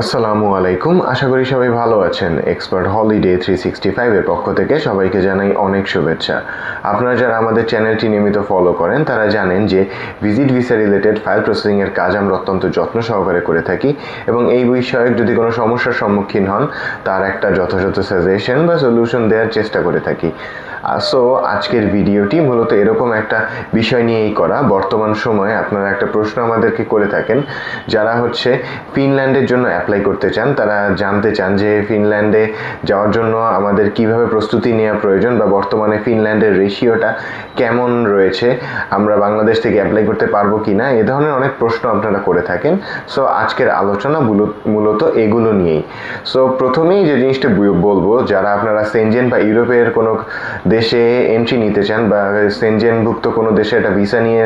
আসসালামু আলাইকুম। আশা করি সবাই ভালো আছেন। এক্সপার্ট হলিডে থ্রি সিক্সটি ফাইভের পক্ষ থেকে সবাইকে জানাই অনেক শুভেচ্ছা। আপনারা যারা আমাদের চ্যানেলটি নিয়মিত ফলো করেন, তারা জানেন যে ভিজিট ভিসা রিলেটেড ফাইল প্রসেসিংয়ের কাজ আমরা অত্যন্ত যত্ন সহকারে করে থাকি এবং এই বিষয়ে যদি কোনো সমস্যার সম্মুখীন হন, তার একটা যথাযথ সাজেশন বা সলিউশন দেওয়ার চেষ্টা করে থাকি। সো আজকের ভিডিওটি মূলত এরকম একটা বিষয় নিয়েই করা। বর্তমান সময়ে আপনারা একটা প্রশ্ন আমাদেরকে করে থাকেন, যারা হচ্ছে ফিনল্যান্ডের জন্য অ্যাপ্লাই করতে চান, তারা জানতে চান যে ফিনল্যান্ডে যাওয়ার জন্য আমাদের কীভাবে প্রস্তুতি নেওয়া প্রয়োজন বা বর্তমানে ফিনল্যান্ডের রেশিওটা কেমন রয়েছে, আমরা বাংলাদেশ থেকে অ্যাপ্লাই করতে পারব কি না এ ধরনের অনেক প্রশ্ন আপনারা করে থাকেন। সো আজকের আলোচনা মূলত- এগুলো নিয়েই। সো প্রথমেই যে জিনিসটা বলব, যারা আপনারা সেনজেন বা ইউরোপের কোনো দেশে এন্ট্রি নিতে চান বা সেনজেনভুক্ত কোনো দেশে একটা ভিসা নিয়ে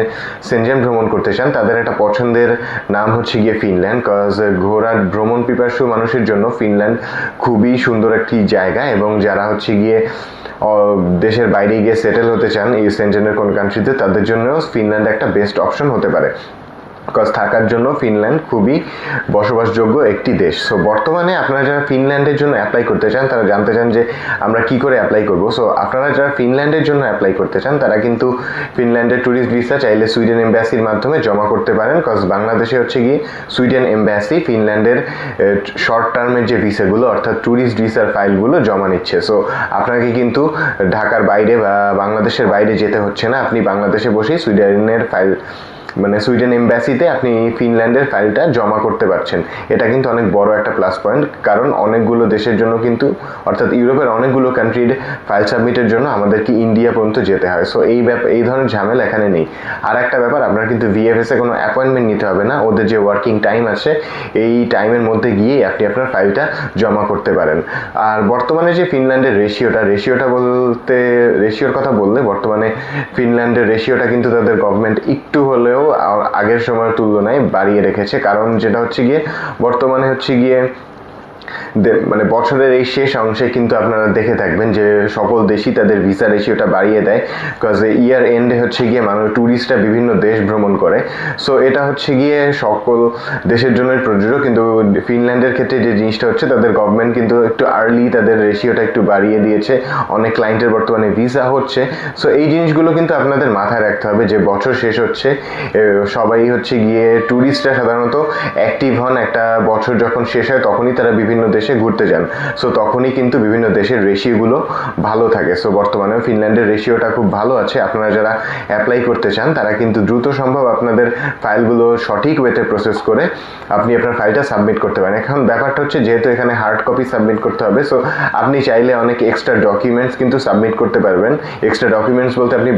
সেনজেন ভ্রমণ করতে চান, তাদের একটা পছন্দের নাম হচ্ছে গিয়ে ফিনল্যান্ড কজ ঘোরার ভ্রমণ পিপাসু মানুষের জন্য ফিনল্যান্ড খুবই সুন্দর একটি জায়গা এবং যারা হচ্ছে গিয়ে দেশের বাইরে গিয়ে সেটেল হতে চান এই সেনজেনের কোন কান্ট্রিতে তাদের জন্য ফিনল্যান্ড একটা বেস্ট অপশন হতে পারে। বিকজ থাকার জন্য ফিনল্যান্ড খুবই বসবাসযোগ্য একটি দেশ। সো বর্তমানে আপনারা যারা ফিনল্যান্ডের জন্য অ্যাপ্লাই করতে চান, তারা জানতে চান যে আমরা কি করে অ্যাপ্লাই করব। সো আপনারা যারা ফিনল্যান্ডের জন্য অ্যাপ্লাই করতে চান, তারা কিন্তু ফিনল্যান্ডের ট্যুরিস্ট ভিসা চাইলে সুইডেন এম্বাসির মাধ্যমে জমা করতে পারেন। কজ বাংলাদেশে হচ্ছে গিয়ে সুইডেন এম্বাসি ফিনল্যান্ডের শর্ট টার্মের যে ভিসাগুলো অর্থাৎ ট্যুরিস্ট ভিসার ফাইলগুলো জমা নিচ্ছে। সো আপনাকে কিন্তু ঢাকার বাইরে বা বাংলাদেশের বাইরে যেতে হচ্ছে না। আপনি বাংলাদেশে বসেই সুইডেনের ফাইল মানে সুইডেন এম্বাসিতে আপনি ফিনল্যান্ডের ফাইলটা জমা করতে পারছেন। এটা কিন্তু অনেক বড় একটা প্লাস পয়েন্ট কারণ অনেকগুলো দেশের জন্য কিন্তু, অর্থাৎ ইউরোপের অনেকগুলো কান্ট্রির ফাইল সাবমিটের জন্য আমাদেরকে ইন্ডিয়া পর্যন্ত যেতে হয়। সো এই ব্যাপার এই ধরনের ঝামেলা এখানে নেই। আর একটা ব্যাপার, আপনার কিন্তু ভিএফএসে কোনো অ্যাপয়েন্টমেন্ট নিতে হবে না। ওদের যে ওয়ার্কিং টাইম আছে, এই টাইমের মধ্যে গিয়েই আপনি আপনার ফাইলটা জমা করতে পারেন। আর বর্তমানে যে ফিনল্যান্ডের রেশিওটা রেশিওটা বলতে রেশিওর কথা বললে বর্তমানে ফিনল্যান্ডের রেশিওটা কিন্তু তাদের গভর্নমেন্ট একটু হলেও আ- আগের সময়ের তুলনায় বাড়িয়ে রেখেছে। কারণ যেটা হচ্ছে গিয়ে বর্তমানে হচ্ছে গিয়ে মানে বছরের এই শেষ অংশে কিন্তু আপনারা দেখে থাকবেন যে সকল দেশই তাদের ভিসা রেশিওটা বাড়িয়ে দেয় বিকজ ইয়ার এন্ডে হচ্ছে গিয়ে মানুষ ট্যুরিস্টরা বিভিন্ন দেশ ভ্রমণ করে। সো এটা হচ্ছে গিয়ে সকল দেশের জন্য প্রযোজ্য। কিন্তু ফিনল্যান্ডের ক্ষেত্রে যে জিনিসটা হচ্ছে, তাদের গভর্নমেন্ট কিন্তু একটু আর্লি তাদের রেশিওটা একটু বাড়িয়ে দিয়েছে। অনেক ক্লায়েন্টের বর্তমানে ভিসা হচ্ছে। সো এই জিনিসগুলো কিন্তু আপনাদের মাথায় রাখতে হবে যে বছর শেষ হচ্ছে সবাই হচ্ছে গিয়ে ট্যুরিস্টরা সাধারণত অ্যাক্টিভ হন। একটা বছর যখন শেষ হয়, তখনই তারা বিভিন্ন দেশে ঘুরতে যান। সো তখনই কিন্তু বিভিন্ন দেশের রেশিওগুলো ভালো থাকে। সো বর্তমানে ফিনল্যান্ডের রেশিওটা খুব ভালো আছে। আপনারা যারা অ্যাপ্লাই করতে চান, তারা কিন্তু দ্রুত সম্ভব আপনাদের ফাইলগুলো সঠিক ওয়েতে প্রসেস করে আপনি আপনার ফাইলটা সাবমিট করতে পারেন। এখন ব্যাপারটা হচ্ছে, যেহেতু এখানে হার্ড কপি সাবমিট করতে হবে সো আপনি চাইলে অনেক এক্সট্রা ডকুমেন্টস কিন্তু সাবমিট করতে পারবেন। এক্সট্রা ডকুমেন্টস বলতে আপনি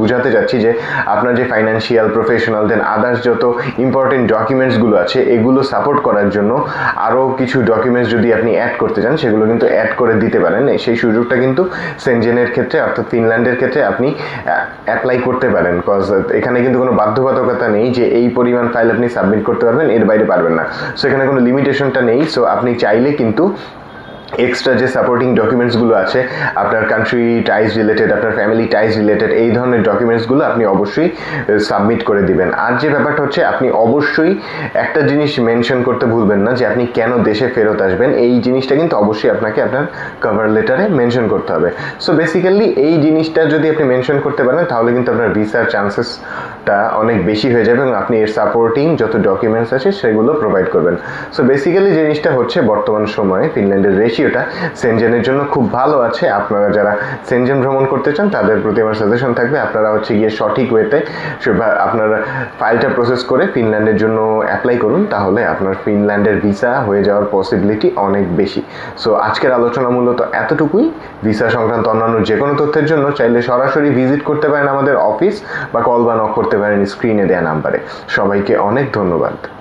বুঝাতে চাচ্ছি যে আপনার যে ফাইন্যান্সিয়াল প্রফেশনাল দেন আদার্স যত ইম্পর্টেন্ট ডকুমেন্টসগুলো আছে, এগুলো সাপোর্ট করার জন্য আরও কিছু ডকুমেন্টস যদি আপনি অ্যাড করতে চান, সেগুলো কিন্তু অ্যাড করে দিতে পারেন। সেই সুযোগটা কিন্তু সেনজেনের ক্ষেত্রে অর্থাৎ ফিনল্যান্ডের ক্ষেত্রে আপনি অ্যাপ্লাই করতে পারেন। কজ এখানে কিন্তু কোনো বাধ্যবাধকতা নেই যে এই পরিমাণ ফাইল আপনি সাবমিট করতে পারবেন, এর বাইরে পারবেন না। সো এখানে কোনো লিমিটেশনটা নেই। সো আপনি চাইলে কিন্তু এক্সট্রা যে সাপোর্টিং ডকুমেন্টসগুলো আছে, আপনার কান্ট্রি টাইজ রিলেটেড আপনার ফ্যামিলি টাইজ রিলেটেড এই ধরনের ডকুমেন্টসগুলো আপনি অবশ্যই সাবমিট করে দিবেন। আর যে ব্যাপারটা হচ্ছে, আপনি অবশ্যই একটা জিনিস মেনশন করতে ভুলবেন না যে আপনি কেন দেশে ফেরত আসবেন। এই জিনিসটা কিন্তু অবশ্যই আপনাকে আপনার কভার লেটারে মেনশন করতে হবে। সো বেসিক্যালি এই জিনিসটা যদি আপনি মেনশন করতে পারেন, তাহলে কিন্তু আপনার ভিসার চান্সেসটা অনেক বেশি হয়ে যাবে এবং আপনি এর সাপোর্টিং যত ডকুমেন্টস আছে সেগুলো প্রোভাইড করবেন। সো বেসিক্যালি জিনিসটা হচ্ছে বর্তমান সময়ে ফিনল্যান্ডের রেশিওটা সেনজেনের জন্য খুব ভালো আছে। আপনারা যারা সেনজেন ভ্রমণ করতে চান, তাদের প্রতি আমার সাজেশন থাকবে। আপনারা হচ্ছে গিয়ে সঠিক ওয়েতে আপনারা ফাইলটা প্রসেস করে ফিনল্যান্ডের জন্য অ্যাপ্লাই করুন, তাহলে আপনার ফিনল্যান্ডের ভিসা হয়ে যাওয়ার পসিবিলিটি অনেক বেশি। সো আজকের আলোচনা মূলত এতটুকুই। ভিসা সংক্রান্ত অন্যান্য যে কোনো তথ্যের জন্য চাইলে সরাসরি ভিজিট করতে পারেন আমাদের অফিস বা কল বা নক করতে পারেন স্ক্রিনে দেওয়া নাম্বারে সবাইকে অনেক ধন্যবাদ।